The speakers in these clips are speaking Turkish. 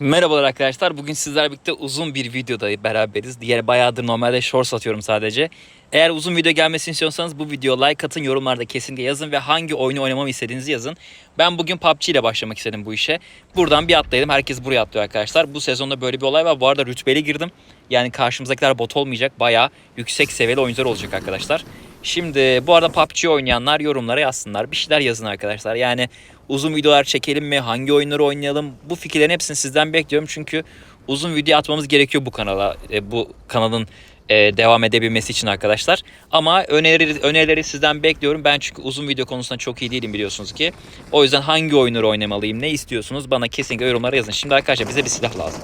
Merhabalar arkadaşlar. Bugün sizlerle birlikte uzun bir videoda beraberiz. Diğer bayağıdır normalde shorts atıyorum sadece. Eğer uzun video gelmesini istiyorsanız bu videoya like atın, yorumlarda kesinlikle yazın ve hangi oyunu oynamamı istediğinizi yazın. Ben bugün PUBG ile başlamak istedim bu işe. Buradan bir atlayalım. Herkes buraya atlıyor arkadaşlar. Bu sezonda böyle bir olay var. Bu arada rütbeli girdim. Yani karşımızdakiler bot olmayacak. Bayağı yüksek seviyeli oyuncular olacak arkadaşlar. Şimdi bu arada PUBG oynayanlar yorumlara yazsınlar. Bir şeyler yazın arkadaşlar. Yani uzun videolar çekelim mi? Hangi oyunları oynayalım? Bu fikirlerin hepsini sizden bekliyorum. Çünkü uzun video atmamız gerekiyor bu kanala. E, bu kanalın e, devam edebilmesi için arkadaşlar. Ama öneri, önerileri sizden bekliyorum. Ben çünkü uzun video konusunda çok iyi değilim biliyorsunuz ki. O yüzden hangi oyunları oynamalıyım? Ne istiyorsunuz? Bana kesinlikle yorumlara yazın. Şimdi arkadaşlar bize bir silah lazım.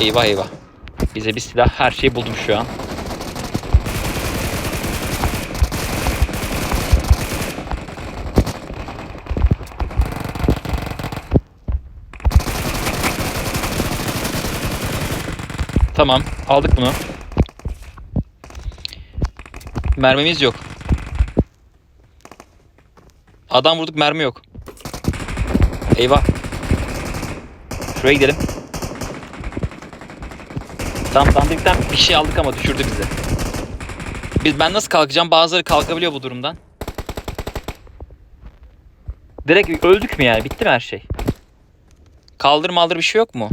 Eyvah eyvah. Bize bir silah her şeyi buldum şu an. Tamam aldık bunu. Mermimiz yok. Adam vurduk mermi yok. Eyvah. Şuraya gidelim. Tam dandikten bir şey aldık ama düşürdü bizi. Biz ben nasıl kalkacağım? Bazıları kalkabiliyor bu durumdan. Direkt öldük mü yani? Bitti mi her şey? Kaldır maldır bir şey yok mu?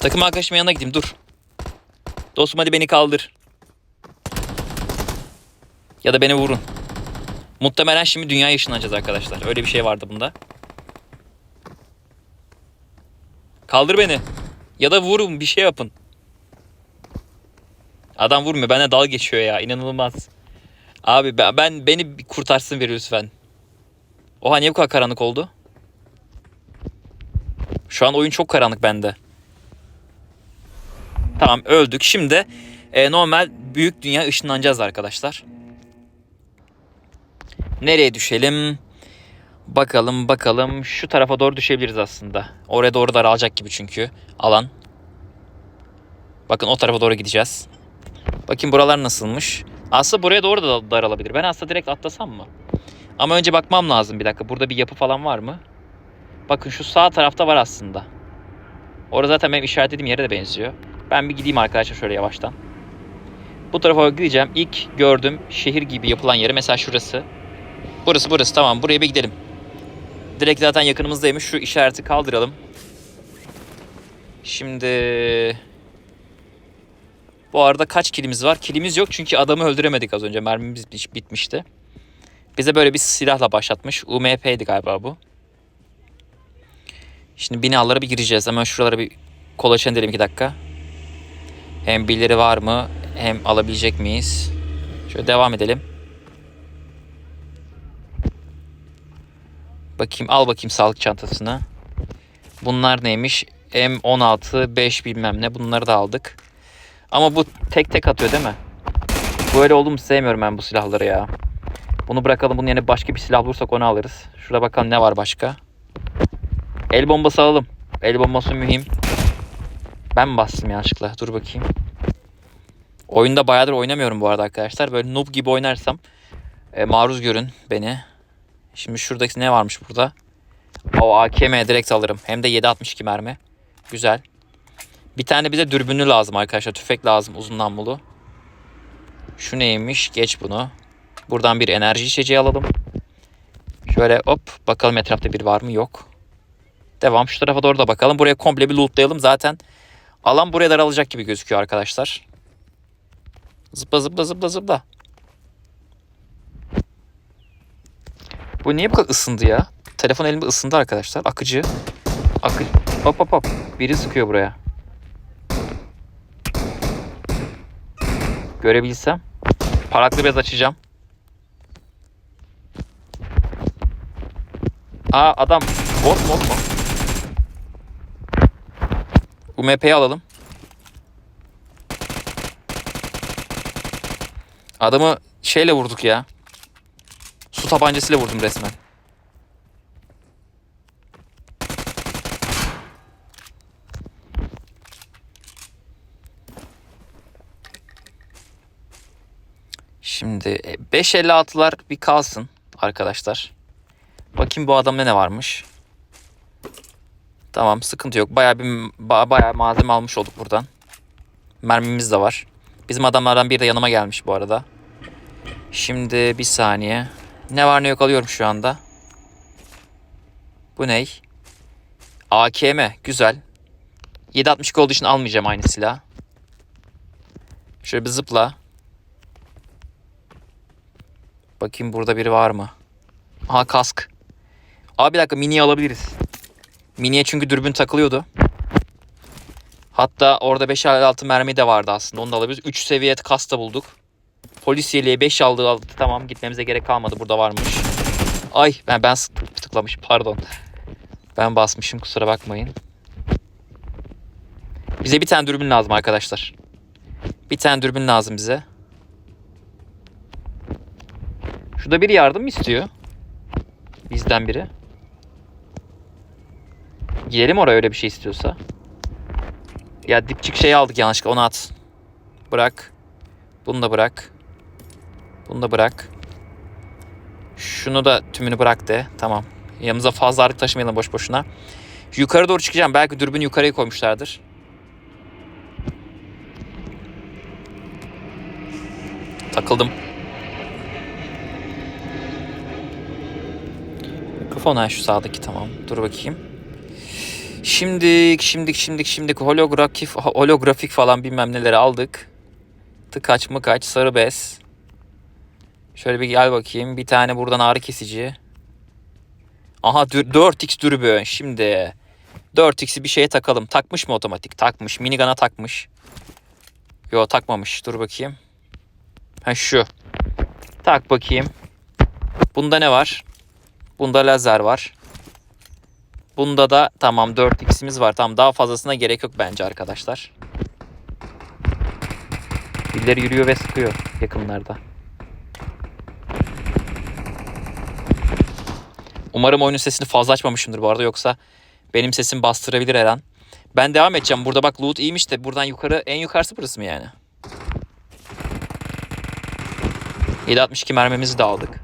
Takım arkadaşımın yanına gideyim dur. Dostum hadi beni kaldır. Ya da beni vurun. Muhtemelen şimdi dünya ışınlanacağız arkadaşlar. Öyle bir şey vardı bunda. Kaldır beni. Ya da vurun bir şey yapın. Adam vurmuyor. Bana dal geçiyor ya. İnanılmaz. Abi ben, ben beni kurtarsın bir lütfen. Oha niye bu kadar karanlık oldu? Şu an oyun çok karanlık bende. Tamam öldük. Şimdi e, normal büyük dünya ışınlanacağız arkadaşlar. Nereye düşelim? Bakalım bakalım. Şu tarafa doğru düşebiliriz aslında. Oraya doğru daralacak gibi çünkü alan. Bakın o tarafa doğru gideceğiz. Bakayım buralar nasılmış. Aslında buraya doğru da daralabilir. Ben aslında direkt atlasam mı? Ama önce bakmam lazım bir dakika. Burada bir yapı falan var mı? Bakın şu sağ tarafta var aslında. Orada zaten benim işaretlediğim yere de benziyor. Ben bir gideyim arkadaşlar şöyle yavaştan. Bu tarafa gideceğim. İlk gördüm şehir gibi yapılan yere mesela şurası. Burası burası tamam buraya bir gidelim. Direkt zaten yakınımızdaymış. Şu işareti kaldıralım. Şimdi bu arada kaç kilimiz var? Kilimiz yok çünkü adamı öldüremedik az önce. Mermimiz bit- bitmişti. Bize böyle bir silahla başlatmış. UMP'ydi galiba bu. Şimdi binalara bir gireceğiz. Hemen şuralara bir kolaçan edelim iki dakika. Hem birileri var mı hem alabilecek miyiz? Şöyle devam edelim. Bakayım al bakayım sağlık çantasını. Bunlar neymiş? M16 5 bilmem ne bunları da aldık. Ama bu tek tek atıyor değil mi? Böyle oldu mu sevmiyorum ben bu silahları ya. Bunu bırakalım bunun yerine başka bir silah bulursak onu alırız. Şurada bakalım ne var başka. El bombası alalım. El bombası mühim. Ben bastım yanlışlıkla? Dur bakayım. Oyunda bayağıdır oynamıyorum bu arada arkadaşlar. Böyle noob gibi oynarsam e, maruz görün beni. Şimdi şuradaki ne varmış burada? O AKM direkt alırım. Hem de 7.62 mermi. Güzel. Bir tane bize dürbünlü lazım arkadaşlar. Tüfek lazım uzun namlulu. Şu neymiş? Geç bunu. Buradan bir enerji içeceği alalım. Şöyle hop bakalım etrafta bir var mı? Yok. Devam şu tarafa doğru da bakalım. Buraya komple bir lootlayalım. Zaten alan buraya daralacak gibi gözüküyor arkadaşlar. Zıpla zıpla zıpla zıpla. Bu niye bu kadar ısındı ya? Telefon elimde ısındı arkadaşlar. Akıcı. Akı hop hop hop. Biri sıkıyor buraya. Görebilsem. Paraklı biraz açacağım. Aa adam bot bot mu? UMP'yi alalım. Adamı şeyle vurduk ya. Su tabancasıyla vurdum resmen. Şimdi e, 5.56'lar bir kalsın arkadaşlar. Bakayım bu adamda ne varmış. Tamam sıkıntı yok. Bayağı bir ba- bayağı malzeme almış olduk buradan. Mermimiz de var. Bizim adamlardan biri de yanıma gelmiş bu arada. Şimdi bir saniye. Ne var ne yok alıyorum şu anda. Bu ney? AKM. Güzel. 7.62 olduğu için almayacağım aynı silah. Şöyle bir zıpla. Bakayım burada biri var mı? Aha kask. Abi bir dakika mini alabiliriz. Miniye çünkü dürbün takılıyordu. Hatta orada 556 mermi de vardı aslında. Onu da alabiliriz. 3 seviye kask da bulduk. Polis yeleği 5 aldı, aldı. Tamam gitmemize gerek kalmadı. Burada varmış. Ay ben ben tıklamış pardon. Ben basmışım kusura bakmayın. Bize bir tane dürbün lazım arkadaşlar. Bir tane dürbün lazım bize. Şurada biri yardım istiyor? Bizden biri. Gidelim oraya öyle bir şey istiyorsa. Ya dipçik şey aldık yanlışlıkla onu at. Bırak. Bunu da bırak. Bunu da bırak. Şunu da tümünü bırak de. Tamam. Yanımıza fazla ağırlık taşımayalım boş boşuna. Yukarı doğru çıkacağım. Belki dürbün yukarıya koymuşlardır. Takıldım. Mikrofon şu sağdaki tamam. Dur bakayım. Şimdik, şimdik, şimdik, şimdik holografik, holografik falan bilmem neleri aldık. Tıkaç mıkaç, sarı bez. Şöyle bir gel bakayım. Bir tane buradan ağrı kesici. Aha dür- 4x dürbün. Şimdi 4x'i bir şeye takalım. Takmış mı otomatik? Takmış. Minigana takmış. Yo takmamış. Dur bakayım. Ha şu. Tak bakayım. Bunda ne var? Bunda lazer var. Bunda da tamam 4x'imiz var. Tamam daha fazlasına gerek yok bence arkadaşlar. Birileri yürüyor ve sıkıyor yakınlarda. Umarım oyunun sesini fazla açmamışımdır bu arada yoksa benim sesim bastırabilir her an. Ben devam edeceğim. Burada bak loot iyiymiş de buradan yukarı en yukarısı burası mı yani? 7.62 mermimizi de aldık.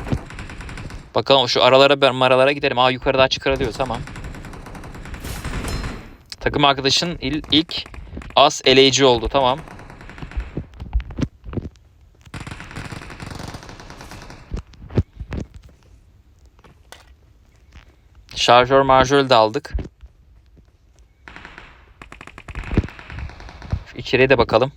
Bakalım şu aralara maralara gidelim. Aa yukarıda açık ara diyor tamam. Takım arkadaşın il- ilk as eleyici oldu tamam. Şarjör marjör de aldık. Şu de bakalım.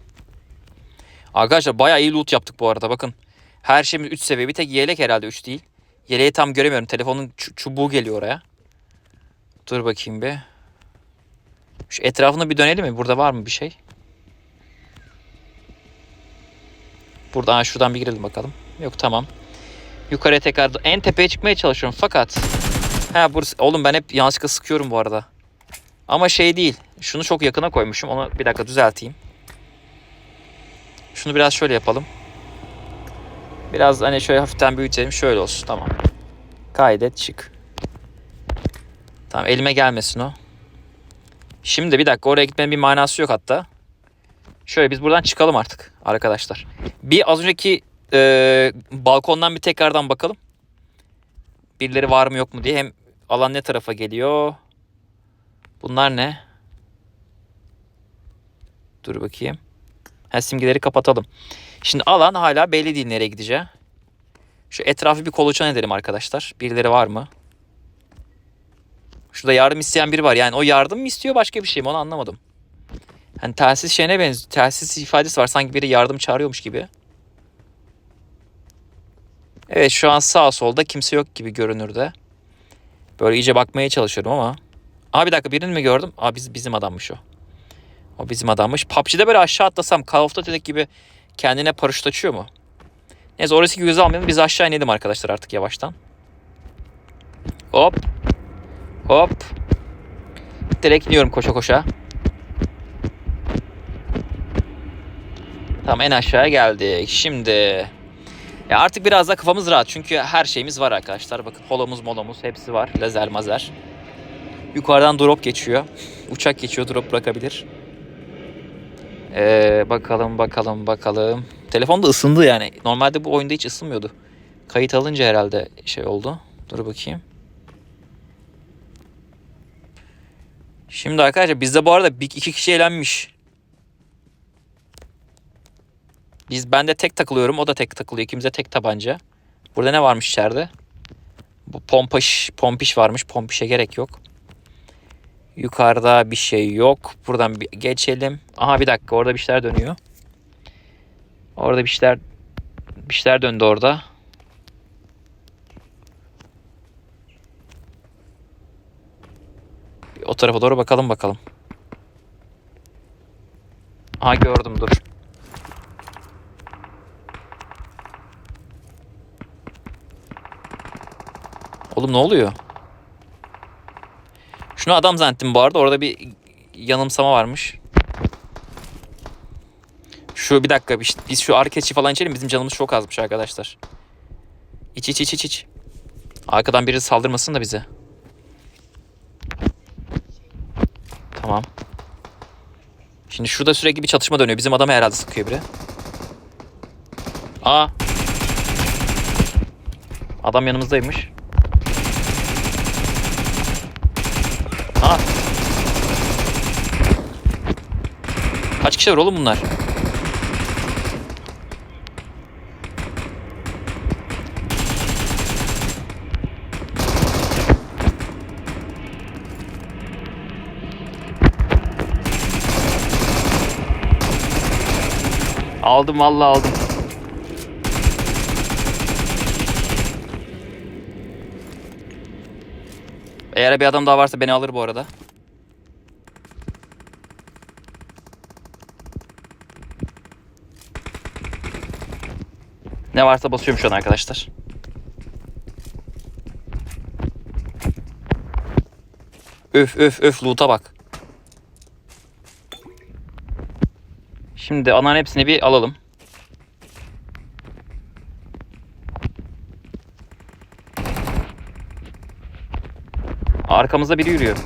Arkadaşlar bayağı iyi loot yaptık bu arada bakın. Her şeyimiz 3 seviye. Bir tek yelek herhalde 3 değil. Yeleği tam göremiyorum. Telefonun çu- çubuğu geliyor oraya. Dur bakayım bir. Şu etrafına bir dönelim mi? Burada var mı bir şey? Buradan ha, şuradan bir girelim bakalım. Yok tamam. Yukarıya tekrar en tepeye çıkmaya çalışıyorum fakat Ha burası oğlum ben hep yanlışlıkla sıkıyorum bu arada. Ama şey değil. Şunu çok yakına koymuşum. Onu bir dakika düzelteyim. Şunu biraz şöyle yapalım. Biraz hani şöyle hafiften büyütelim. Şöyle olsun. Tamam. Kaydet çık. Tamam elime gelmesin o. Şimdi bir dakika oraya gitmenin bir manası yok hatta. Şöyle biz buradan çıkalım artık arkadaşlar. Bir az önceki e, balkondan bir tekrardan bakalım. Birileri var mı yok mu diye. Hem alan ne tarafa geliyor? Bunlar ne? Dur bakayım. Ha, simgeleri kapatalım. Şimdi alan hala belli değil nereye gideceği. Şu etrafı bir kolaçan edelim arkadaşlar. Birileri var mı? Şurada yardım isteyen biri var. Yani o yardım mı istiyor başka bir şey mi onu anlamadım. Hani telsiz şeyine benziyor. Telsiz ifadesi var. Sanki biri yardım çağırıyormuş gibi. Evet şu an sağ solda kimse yok gibi görünürde. Böyle iyice bakmaya çalışıyorum ama. Aa bir dakika birini mi gördüm? Aa biz, bizim adammış o. O bizim adammış. PUBG'de böyle aşağı atlasam Call of Duty'deki gibi kendine paraşüt açıyor mu? Neyse orası göze almayalım. Biz aşağı inelim arkadaşlar artık yavaştan. Hop. Hop. Direkt iniyorum koşa koşa. Tamam en aşağıya geldik. Şimdi ya artık biraz da kafamız rahat. Çünkü her şeyimiz var arkadaşlar. Bakın holomuz molomuz hepsi var. Lazer mazer. Yukarıdan drop geçiyor. Uçak geçiyor drop bırakabilir. Ee, bakalım bakalım bakalım. Telefon da ısındı yani. Normalde bu oyunda hiç ısınmıyordu. Kayıt alınca herhalde şey oldu. Dur bakayım. Şimdi arkadaşlar bizde bu arada iki kişi eğlenmiş. Biz ben de tek takılıyorum. O da tek takılıyor. İkimize tek tabanca. Burada ne varmış içeride? Bu pompaş, pompiş varmış. Pompişe gerek yok. Yukarıda bir şey yok. Buradan bir geçelim. Aha bir dakika orada bir şeyler dönüyor. Orada bir şeyler bir şeyler döndü orada. O tarafa doğru bakalım bakalım. Aha gördüm dur. Oğlum ne oluyor? Şunu adam zannettim bu arada. Orada bir yanılsama varmış. Şu bir dakika biz, biz şu arkadaşı falan içelim. Bizim canımız çok azmış arkadaşlar. İç iç iç iç iç. Arkadan biri saldırmasın da bize. Tamam. Şimdi şurada sürekli bir çatışma dönüyor. Bizim adamı herhalde sıkıyor biri. Aa. Adam yanımızdaymış. Aa. Kaç kişi var oğlum bunlar? Aldım vallahi aldım. Eğer bir adam daha varsa beni alır bu arada. Ne varsa basıyorum şu an arkadaşlar. Öf öf öf loot'a bak. Şimdi onların hepsini bir alalım. Arkamızda biri yürüyor.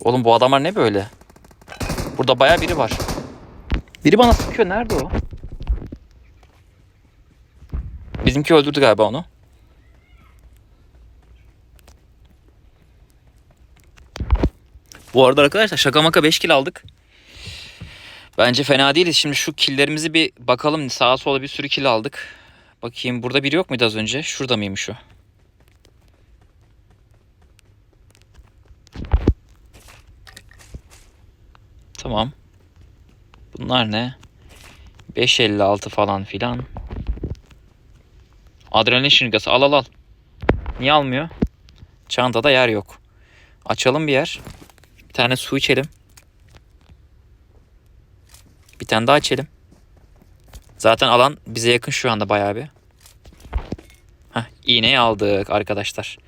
Oğlum bu adamlar ne böyle? Burada baya biri var. Biri bana sıkıyor. Nerede o? Bizimki öldürdü galiba onu. Bu arada arkadaşlar şaka maka 5 kill aldık. Bence fena değiliz. Şimdi şu killlerimizi bir bakalım. Sağa sola bir sürü kill aldık. Bakayım burada biri yok muydu az önce? Şurada mıymış o? Tamam. Bunlar ne? 5.56 falan filan. Adrenalin şırıngası al al al. Niye almıyor? Çantada yer yok. Açalım bir yer. Bir tane su içelim. Bir tane daha içelim. Zaten alan bize yakın şu anda bayağı bir. Heh, iğneyi aldık arkadaşlar.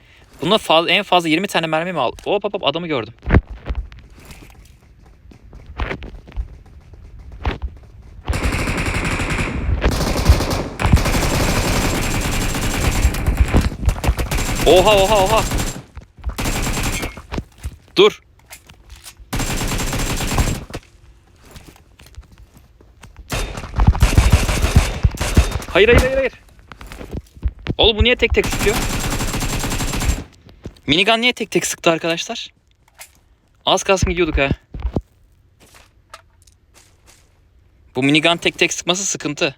Bunda faz, en fazla 20 tane mermi mi al? Hop hop hop adamı gördüm. Oha oha oha. Dur. Hayır hayır hayır hayır. Oğlum bu niye tek tek sıkıyor? Minigun niye tek tek sıktı arkadaşlar? Az kalsın gidiyorduk ha. Bu minigun tek tek sıkması sıkıntı.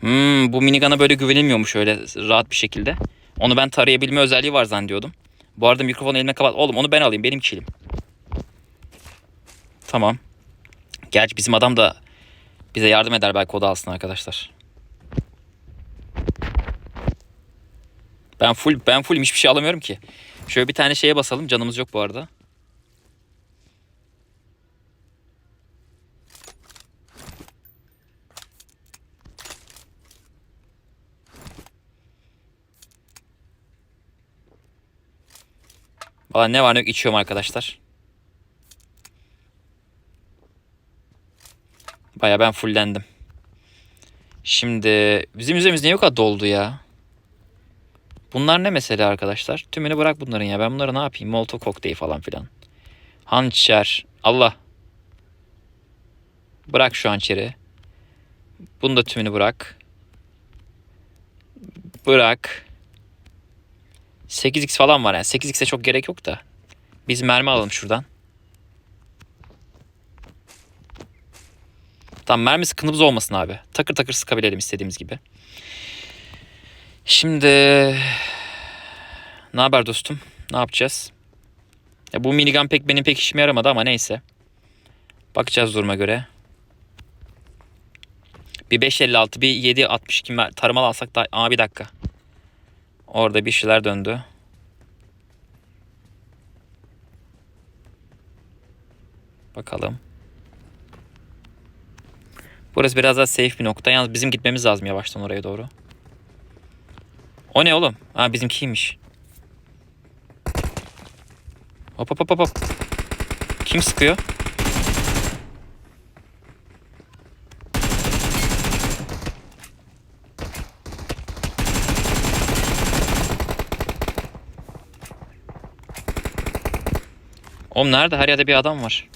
Hmm, bu minigana böyle güvenilmiyormuş öyle rahat bir şekilde. Onu ben tarayabilme özelliği var zannediyordum. Bu arada mikrofonu elime kapat. Oğlum onu ben alayım. Benim kilim. Tamam. Gerçi bizim adam da bize yardım eder belki o da alsın arkadaşlar. Ben full ben full hiçbir şey alamıyorum ki. Şöyle bir tane şeye basalım. Canımız yok bu arada. Valla ne var ne yok içiyorum arkadaşlar. Baya ben fullendim. Şimdi bizim üzerimiz niye o kadar doldu ya? Bunlar ne mesela arkadaşlar? Tümünü bırak bunların ya. Ben bunları ne yapayım? Molotov kokteyli falan filan. Hançer. Allah. Bırak şu hançeri. Bunu da tümünü bırak. Bırak. 8x falan var yani. 8x'e çok gerek yok da. Biz mermi alalım şuradan. Tamam mermi sıkıntımız olmasın abi. Takır takır sıkabilelim istediğimiz gibi. Şimdi ne haber dostum? Ne yapacağız? Ya bu minigun pek benim pek işime yaramadı ama neyse. Bakacağız duruma göre. Bir 5.56 bir 7.62 mer- tarımalı alsak da... Aa bir dakika. Orada bir şeyler döndü. Bakalım. Burası biraz daha safe bir nokta. Yalnız bizim gitmemiz lazım yavaştan oraya doğru. O ne oğlum? Ha bizimkiymiş. Hop hop hop hop. Kim sıkıyor? Oğlum nerede? Her yerde bir adam var.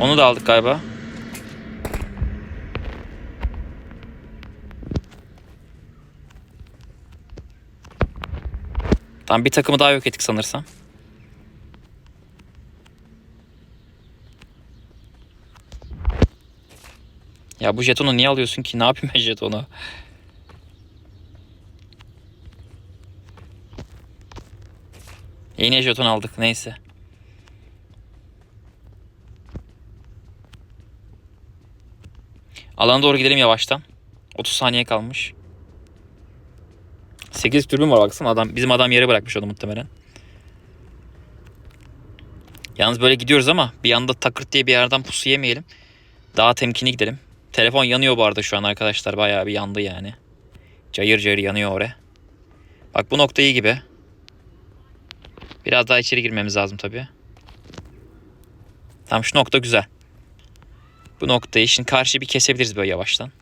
Onu da aldık galiba. Tamam bir takımı daha yok ettik sanırsam. Ya bu jetonu niye alıyorsun ki? Ne yapayım ben jetonu? Yine jeton aldık neyse. Alana doğru gidelim yavaştan. 30 saniye kalmış. 8 türbün var baksana adam bizim adam yere bırakmış onu muhtemelen. Yalnız böyle gidiyoruz ama bir anda takırt diye bir yerden pusu yemeyelim. Daha temkinli gidelim. Telefon yanıyor bu arada şu an arkadaşlar. Bayağı bir yandı yani. Cayır cayır yanıyor oraya. Bak bu nokta iyi gibi. Biraz daha içeri girmemiz lazım tabii. Tamam şu nokta güzel. Bu noktayı şimdi karşı bir kesebiliriz böyle yavaştan.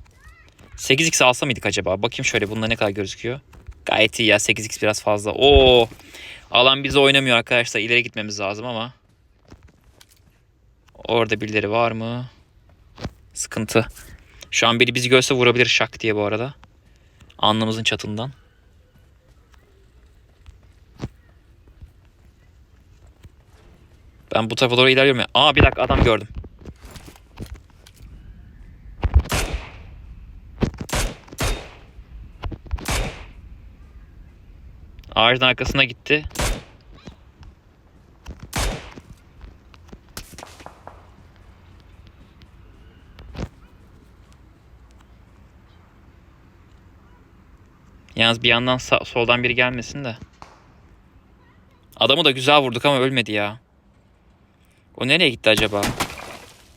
8x alsa mıydık acaba? Bakayım şöyle bunda ne kadar gözüküyor. Gayet iyi ya 8x biraz fazla. Oo. Alan bize oynamıyor arkadaşlar. İleri gitmemiz lazım ama. Orada birileri var mı? Sıkıntı. Şu an biri bizi görse vurabilir şak diye bu arada. Alnımızın çatından. Ben bu tarafa doğru ilerliyorum ya. Aa bir dakika adam gördüm. Ağacın arkasına gitti. Yalnız bir yandan sağ- soldan biri gelmesin de. Adamı da güzel vurduk ama ölmedi ya. O nereye gitti acaba?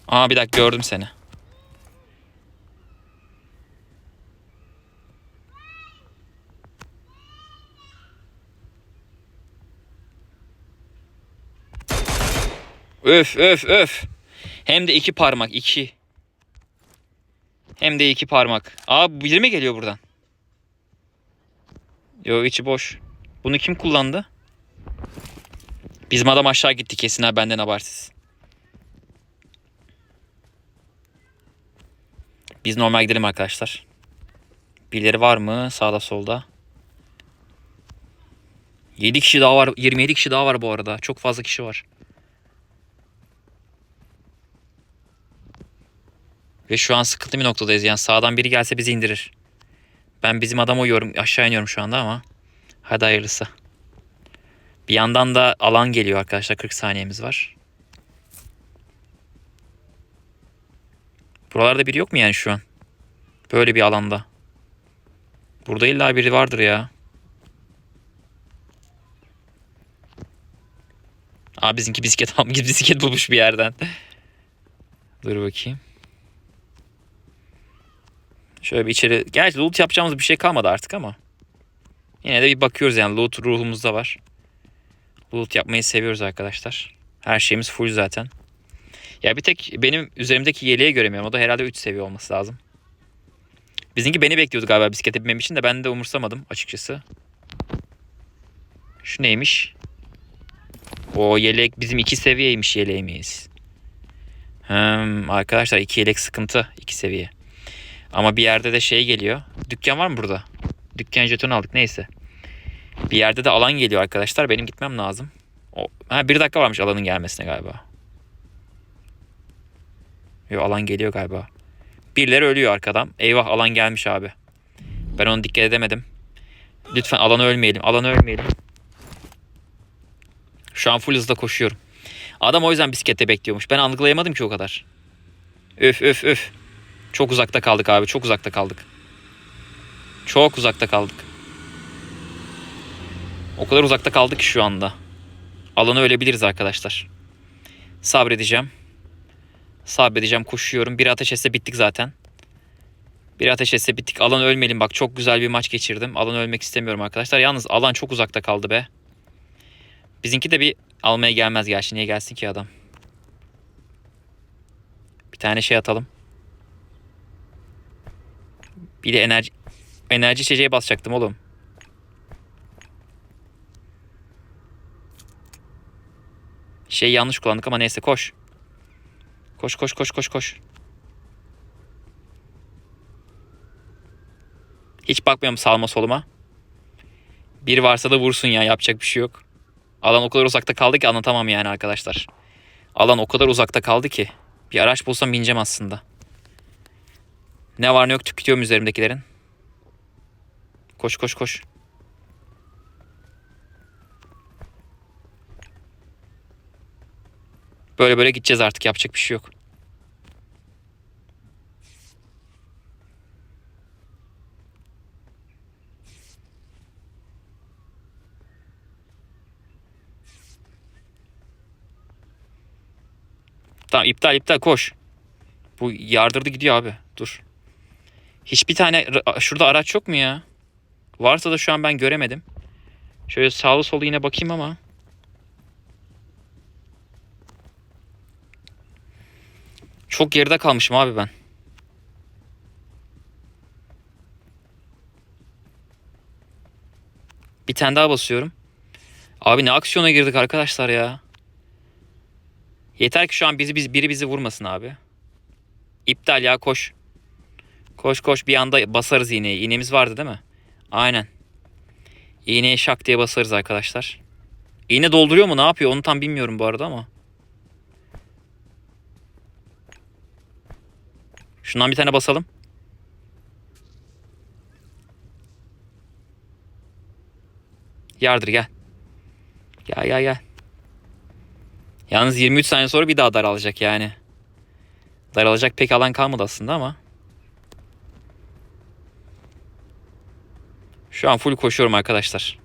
Aa bir dakika gördüm seni. Öf öf öf. Hem de iki parmak iki. Hem de iki parmak. Aa biri mi geliyor buradan? Yo içi boş. Bunu kim kullandı? Bizim adam aşağı gitti kesin ha benden habersiz. Biz normal gidelim arkadaşlar. Birileri var mı sağda solda? 7 kişi daha var. 27 kişi daha var bu arada. Çok fazla kişi var. Ve şu an sıkıntı bir noktadayız. Yani sağdan biri gelse bizi indirir. Ben bizim adama uyuyorum. Aşağı iniyorum şu anda ama. Hadi hayırlısı. Bir yandan da alan geliyor arkadaşlar. 40 saniyemiz var. Buralarda biri yok mu yani şu an? Böyle bir alanda. Burada illa biri vardır ya. Aa bizimki bisiklet almış. Bisiklet bulmuş bir yerden. Dur bakayım. Şöyle bir içeri... Gerçi loot yapacağımız bir şey kalmadı artık ama. Yine de bir bakıyoruz yani. Loot ruhumuzda var. Loot yapmayı seviyoruz arkadaşlar. Her şeyimiz full zaten. Ya bir tek benim üzerimdeki yeleği göremiyorum. O da herhalde 3 seviye olması lazım. Bizimki beni bekliyordu galiba bisiklete binmem için de ben de umursamadım açıkçası. Şu neymiş? O yelek bizim iki seviyeymiş yeleğimiz. Hmm, arkadaşlar iki yelek sıkıntı. iki seviye. Ama bir yerde de şey geliyor. Dükkan var mı burada? Dükkan jeton aldık neyse. Bir yerde de alan geliyor arkadaşlar. Benim gitmem lazım. O, ha, bir dakika varmış alanın gelmesine galiba. Yo, alan geliyor galiba. Birileri ölüyor arkadan. Eyvah alan gelmiş abi. Ben onu dikkat edemedim. Lütfen alanı ölmeyelim. Alanı ölmeyelim. Şu an full hızla koşuyorum. Adam o yüzden bisiklette bekliyormuş. Ben algılayamadım ki o kadar. Öf öf öf. Çok uzakta kaldık abi. Çok uzakta kaldık. Çok uzakta kaldık. O kadar uzakta kaldık ki şu anda. Alanı ölebiliriz arkadaşlar. Sabredeceğim. Sabredeceğim. Koşuyorum. Bir ateş etse bittik zaten. Bir ateş etse bittik. Alan ölmeyelim. Bak çok güzel bir maç geçirdim. Alan ölmek istemiyorum arkadaşlar. Yalnız alan çok uzakta kaldı be. Bizimki de bir almaya gelmez gerçi. Niye gelsin ki adam? Bir tane şey atalım. Bir de enerji enerji içeceğe basacaktım oğlum. Şey yanlış kullandık ama neyse koş. Koş koş koş koş koş. Hiç bakmıyorum sağıma soluma. Bir varsa da vursun ya yapacak bir şey yok. Alan o kadar uzakta kaldı ki anlatamam yani arkadaşlar. Alan o kadar uzakta kaldı ki. Bir araç bulsam bineceğim aslında. Ne var ne yok tüketiyorum üzerimdekilerin. Koş koş koş. Böyle böyle gideceğiz artık yapacak bir şey yok. Tamam iptal iptal koş. Bu yardırdı gidiyor abi. Dur. Hiçbir tane ra- şurada araç yok mu ya? Varsa da şu an ben göremedim. Şöyle sağlı solu yine bakayım ama. Çok geride kalmışım abi ben. Bir tane daha basıyorum. Abi ne aksiyona girdik arkadaşlar ya. Yeter ki şu an bizi biz biri bizi vurmasın abi. İptal ya koş. Koş koş bir anda basarız iğneyi. İğnemiz vardı değil mi? Aynen. İğneye şak diye basarız arkadaşlar. İğne dolduruyor mu ne yapıyor onu tam bilmiyorum bu arada ama. Şundan bir tane basalım. Yardır gel. Gel gel gel. Yalnız 23 saniye sonra bir daha daralacak yani. Daralacak pek alan kalmadı aslında ama. Şu an full koşuyorum arkadaşlar.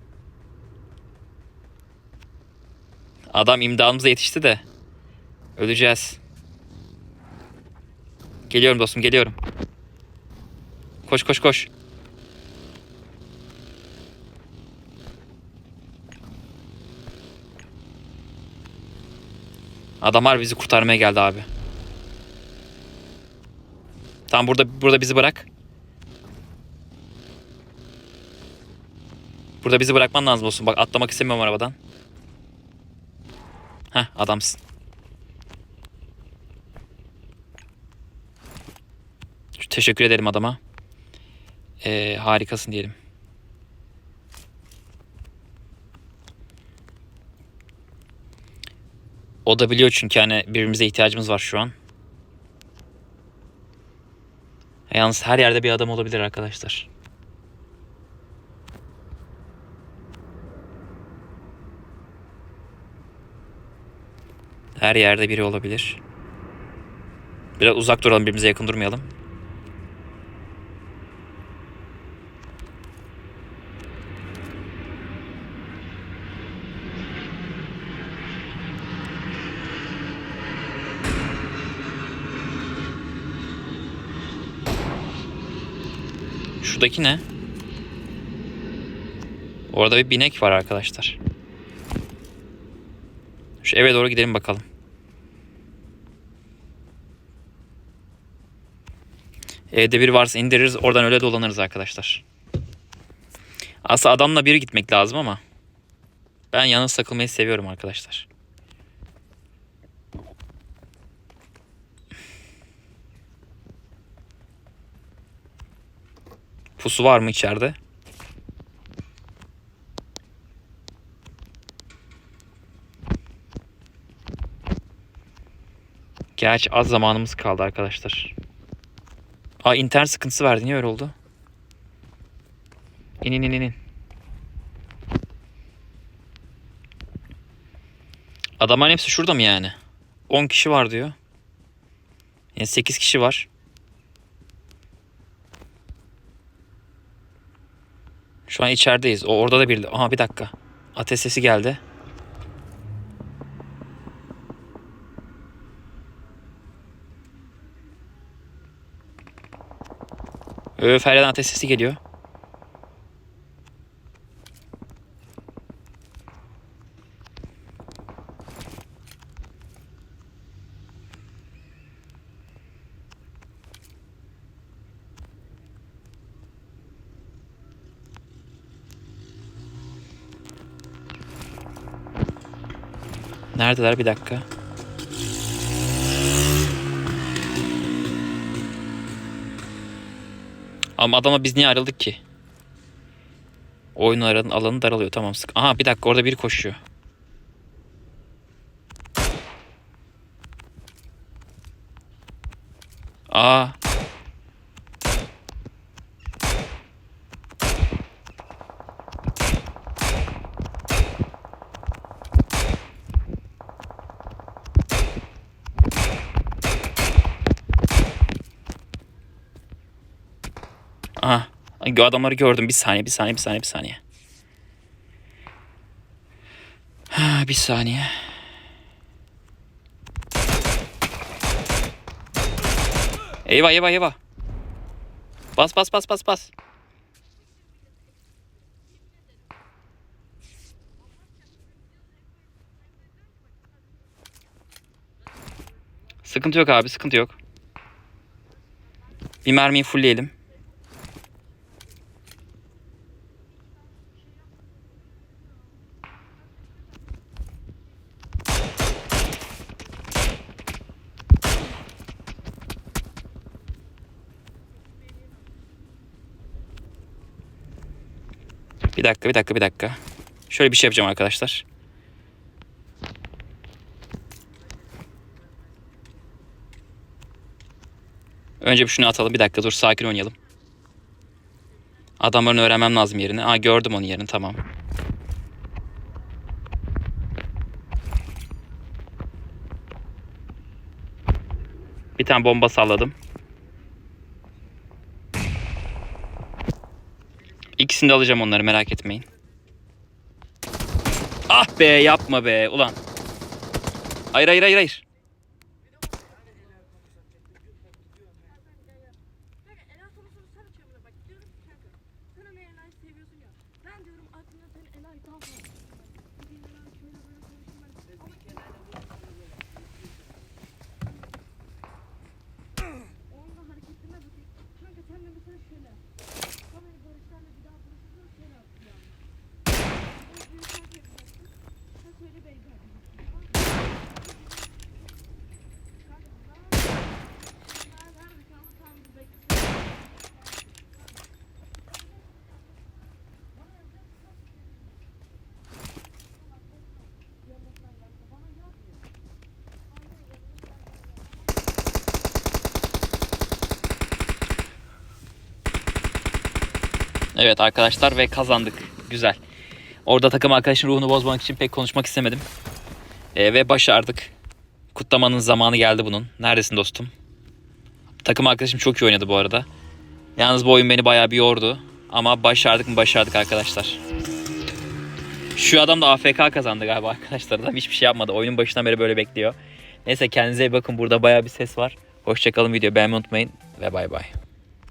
Adam imdadımıza yetişti de. Öleceğiz. Geliyorum dostum geliyorum. Koş koş koş. Adamlar bizi kurtarmaya geldi abi. Tamam burada burada bizi bırak. Burada bizi bırakman lazım olsun. Bak atlamak istemiyorum arabadan. Heh adamsın. Teşekkür ederim adama. Ee, harikasın diyelim. O da biliyor çünkü hani birbirimize ihtiyacımız var şu an. Yalnız her yerde bir adam olabilir arkadaşlar. Her yerde biri olabilir. Biraz uzak duralım birbirimize yakın durmayalım. Şuradaki ne? Orada bir binek var arkadaşlar. Şu eve doğru gidelim bakalım. Evde bir varsa indiririz oradan öyle dolanırız arkadaşlar. Aslında adamla biri gitmek lazım ama ben yalnız takılmayı seviyorum arkadaşlar. Pusu var mı içeride? Gerçi az zamanımız kaldı arkadaşlar. Aa internet sıkıntısı verdi. Niye öyle oldu? İn in in in. Adamların hepsi şurada mı yani? 10 kişi var diyor. Yani 8 kişi var. Şu an içerideyiz. O orada da bir... Aha bir dakika. Ateş sesi geldi. Öf her yerden ateş sesi geliyor. Neredeler bir dakika. Ama adama biz niye ayrıldık ki? Oyun alanı, daralıyor tamam sık. Aha bir dakika orada biri koşuyor. Aa. Aha. Adamları gördüm. Bir saniye, bir saniye, bir saniye, bir saniye. Ha, bir saniye. Eyvah, eyvah, eyvah. Bas, bas, bas, bas, bas. Sıkıntı yok abi, sıkıntı yok. Bir mermiyi fullleyelim. Dakika, bir dakika, bir dakika. Şöyle bir şey yapacağım arkadaşlar. Önce bir şunu atalım. Bir dakika dur sakin oynayalım. Adamların öğrenmem lazım yerini. Aa gördüm onun yerini tamam. Bir tane bomba salladım. İkisini de alacağım onları merak etmeyin. Ah be yapma be ulan. Hayır hayır hayır hayır. Kanka Ela konusunu sen açıyor bana bak diyorum ki kanka sen hani Ela'yı seviyorsun ya ben diyorum aklımda sen Ela'yı daha fazla Bugün Ela şöyle böyle konuştum ben ama Onun da hareketine bakayım kanka sen de mesela şöyle Kamerayı Barışlarla bir daha buluşursan şöyle yaptın yani O büyük fark yapacaksın sen söyle beyefendi Kanka bunlar Bunlar nerede kaldı tam bir bekle Evet arkadaşlar ve kazandık. Güzel. Orada takım arkadaşın ruhunu bozmak için pek konuşmak istemedim. Ee, ve başardık. Kutlamanın zamanı geldi bunun. Neredesin dostum? Takım arkadaşım çok iyi oynadı bu arada. Yalnız bu oyun beni bayağı bir yordu. Ama başardık mı başardık arkadaşlar. Şu adam da AFK kazandı galiba arkadaşlar. Adam hiçbir şey yapmadı. Oyunun başından beri böyle bekliyor. Neyse kendinize iyi bakın. Burada bayağı bir ses var. Hoşçakalın video beğenmeyi unutmayın. Ve bay bay.